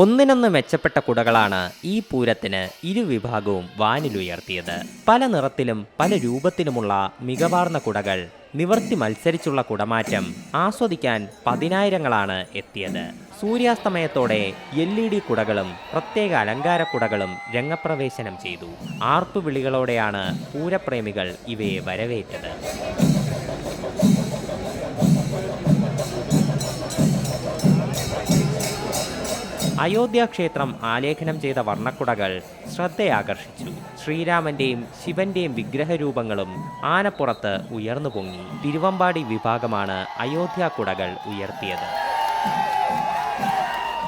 ഒന്നിനൊന്ന് മെച്ചപ്പെട്ട കുടകളാണ് ഈ പൂരത്തിന് ഇരുവിഭാഗവും വാനിലുയർത്തിയത് പല നിറത്തിലും പല രൂപത്തിലുമുള്ള മികവാർന്ന കുടകൾ നിവർത്തി മത്സരിച്ചുള്ള കുടമാറ്റം ആസ്വദിക്കാൻ പതിനായിരങ്ങളാണ് എത്തിയത്. സൂര്യാസ്തമയത്തോടെ എൽ ഇ ഡി കുടകളും പ്രത്യേക അലങ്കാര കുടകളും രംഗപ്രവേശനം ചെയ്തു. ആർപ്പുവിളികളോടെയാണ് പൂരപ്രേമികൾ ഇവയെ വരവേറ്റത്. അയോധ്യ ക്ഷേത്രം ആലേഖനം ചെയ്ത വർണക്കുടകൾ ശ്രദ്ധയാകർഷിച്ചു. ശ്രീരാമന്റെയും ശിവന്റെയും വിഗ്രഹരൂപങ്ങളും ആനപ്പുറത്ത് ഉയർന്നു പൊങ്ങി തിരുവമ്പാടി വിഭാഗമാണ് അയോധ്യ കുടകൾ ഉയർത്തിയത്.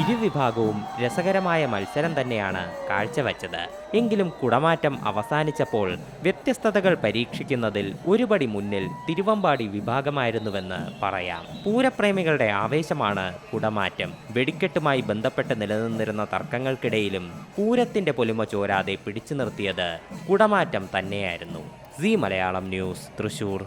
ഇരുവിഭാഗവും രസകരമായ മത്സരം തന്നെയാണ് കാഴ്ചവെച്ചത്. എങ്കിലും കുടമാറ്റം അവസാനിച്ചപ്പോൾ വ്യത്യസ്തതകൾ പരീക്ഷിക്കുന്നതിൽ ഒരുപടി മുന്നിൽ തിരുവമ്പാടി വിഭാഗമായിരുന്നുവെന്ന് പറയാം. പൂരപ്രേമികളുടെ ആവേശമാണ് കുടമാറ്റം. വെടിക്കെട്ടുമായി ബന്ധപ്പെട്ട് നിലനിന്നിരുന്ന തർക്കങ്ങൾക്കിടയിലും പൂരത്തിന്റെ പൊലിമ ചോരാതെ പിടിച്ചു നിർത്തിയത് കുടമാറ്റം തന്നെയായിരുന്നു. C Malayalam news Thrissur.